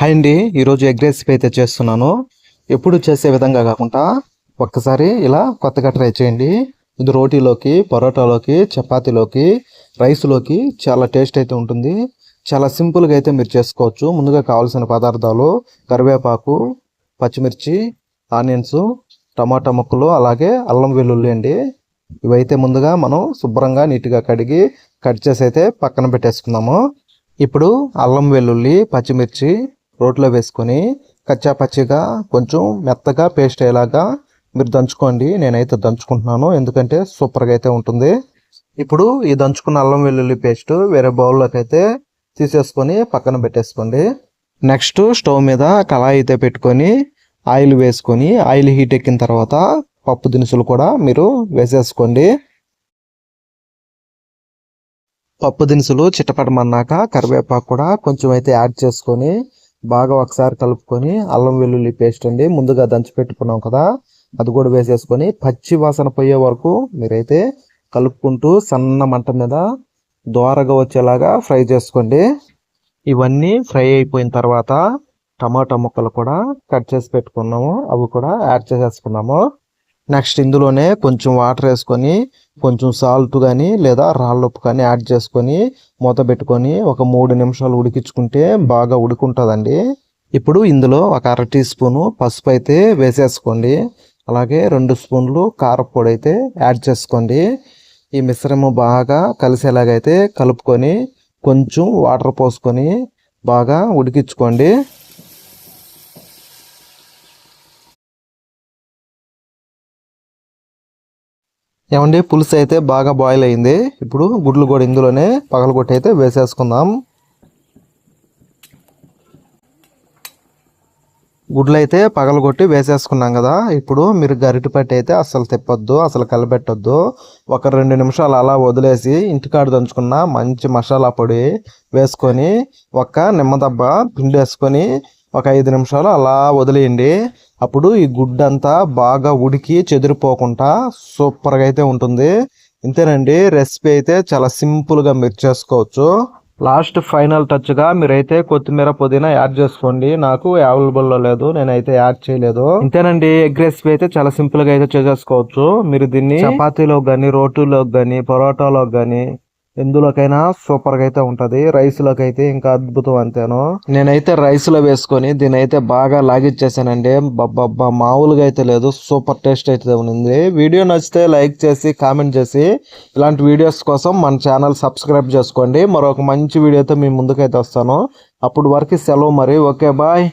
Hi అండి ఈరోజు egg recipe అయితే చేస్తున్నాను. ఎప్పుడు చేసే విధంగా కాకుండా ఒక్కసారి ఇలా కొత్తగా ట్రై చేయండి. ఇది రోటీలోకి పరోటాలోకి చపాతీలోకి రైస్లోకి చాలా టేస్ట్ అయితే ఉంటుంది. చాలా సింపుల్గా అయితే మీరు చేసుకోవచ్చు. ముందుగా కావాల్సిన పదార్థాలు కరివేపాకు పచ్చిమిర్చి ఆనియన్స్ టమాటా ముక్కలు అలాగే అల్లం వెల్లుల్లి అండి. ఇవైతే ముందుగా మనం శుభ్రంగా నీట్గా కడిగి కట్ చేసి అయితే పక్కన పెట్టేసుకుందాము. ఇప్పుడు అల్లం వెల్లుల్లి పచ్చిమిర్చి రోట్లో వేసుకొని కచ్చా పచ్చిగా కొంచెం మెత్తగా పేస్ట్ అయ్యేలాగా మీరు దంచుకోండి. నేనైతే దంచుకుంటున్నాను. ఎందుకంటే సూపర్గా అయితే ఉంటుంది. ఇప్పుడు ఈ దంచుకున్న అల్లం వెల్లుల్లి పేస్ట్ వేరే బౌల్లోకి అయితే తీసేసుకొని పక్కన పెట్టేసుకోండి. నెక్స్ట్ స్టవ్ మీద కళాయి అయితే పెట్టుకొని ఆయిల్ వేసుకొని ఆయిల్ హీట్ ఎక్కిన తర్వాత పప్పు దినుసులు కూడా మీరు వేసేసుకోండి. పప్పు దినుసులు చిట్టపడమన్నాక కరివేపాకు కూడా కొంచెం అయితే యాడ్ చేసుకొని బాగా ఒకసారి కలుపుకొని అల్లం వెల్లుల్లి పేస్ట్ అండి. ముందుగా దంచి పెట్టుకున్నాం కదా అది కూడా వేసేసుకొని పచ్చి వాసన పోయే వరకు మీరైతే కలుపుకుంటూ సన్న మంట మీద దోరగా వచ్చేలాగా ఫ్రై చేసుకోండి. ఇవన్నీ ఫ్రై అయిపోయిన తర్వాత టమాటా ముక్కలు కూడా కట్ చేసి పెట్టుకున్నాము. అవి కూడా యాడ్ చేసేసుకున్నాము. నెక్స్ట్ ఇందులోనే కొంచెం వాటర్ వేసుకొని కొంచెం సాల్ట్ కానీ లేదా రాళ్ళుప్పు కానీ యాడ్ చేసుకొని మూత పెట్టుకొని ఒక మూడు నిమిషాలు ఉడికించుకుంటే బాగా ఉడుకుంటుందండి. ఇప్పుడు ఇందులో ఒక అర టీ స్పూను పసుపు అయితే వేసేసుకోండి. అలాగే రెండు స్పూన్లు కారపొడి అయితే యాడ్ చేసుకోండి. ఈ మిశ్రమం బాగా కలిసేలాగైతే కలుపుకొని కొంచెం వాటర్ పోసుకొని బాగా ఉడికించుకోండి. ఏమండి పులుసు అయితే బాగా బాయిల్ అయింది. ఇప్పుడు గుడ్లు కూడా ఇందులోనే పగలగొట్టి అయితే వేసేసుకుందాం. గుడ్లు అయితే పగలగొట్టి వేసేసుకున్నాం కదా. ఇప్పుడు మీరు గరిటి పట్టి అయితే అసలు తిప్పొద్దు అసలు కలబెట్టొద్దు. ఒక రెండు నిమిషాలు అలా వదిలేసి ఇంటికాడ దంచుకున్న మంచి మసాలా పొడి వేసుకొని ఒక నిమ్మదబ్బ పిండి వేసుకొని ఒక ఐదు నిమిషాలు అలా వదిలేయండి. అప్పుడు ఈ గుడ్డంతా బాగా ఉడికి చెదిరిపోకుండా సూపర్గా అయితే ఉంటుంది. ఇంతేనండి రెసిపీ అయితే చాలా సింపుల్గా మీరు చేసుకోవచ్చు. లాస్ట్ ఫైనల్ టచ్గా మీరైతే కొత్తిమీర పుదీనా యాడ్ చేసుకోండి. నాకు అవైలబుల్లో లేదు నేనైతే యాడ్ చేయలేదు. ఇంతేనండి ఎగ్ రెసిపీ అయితే చాలా సింపుల్గా అయితే చేసేసుకోవచ్చు. మీరు దీన్ని చపాతీలోకి కానీ రోటీలోకి కానీ పొరోటాలోకి కానీ ఎందులోకైనా సూపర్గా అయితే ఉంటది రైస్లోకి అయితే ఇంకా అద్భుతం అంతేను? నేనైతే రైస్లో వేసుకొని దీని అయితే బాగా లాగిచ్చేసానండి. బబ్బబ్బా మామూలుగా అయితే లేదు సూపర్ టేస్ట్ అయితే ఉంది. వీడియో నచ్చితే లైక్ చేసి కామెంట్ చేసి ఇలాంటి వీడియోస్ కోసం మన ఛానల్ సబ్స్క్రైబ్ చేసుకోండి. మరొక మంచి వీడియోతో మీ ముందుకైతే వస్తాను. అప్పుడు వరకు సెలవు మరి. Okay bye.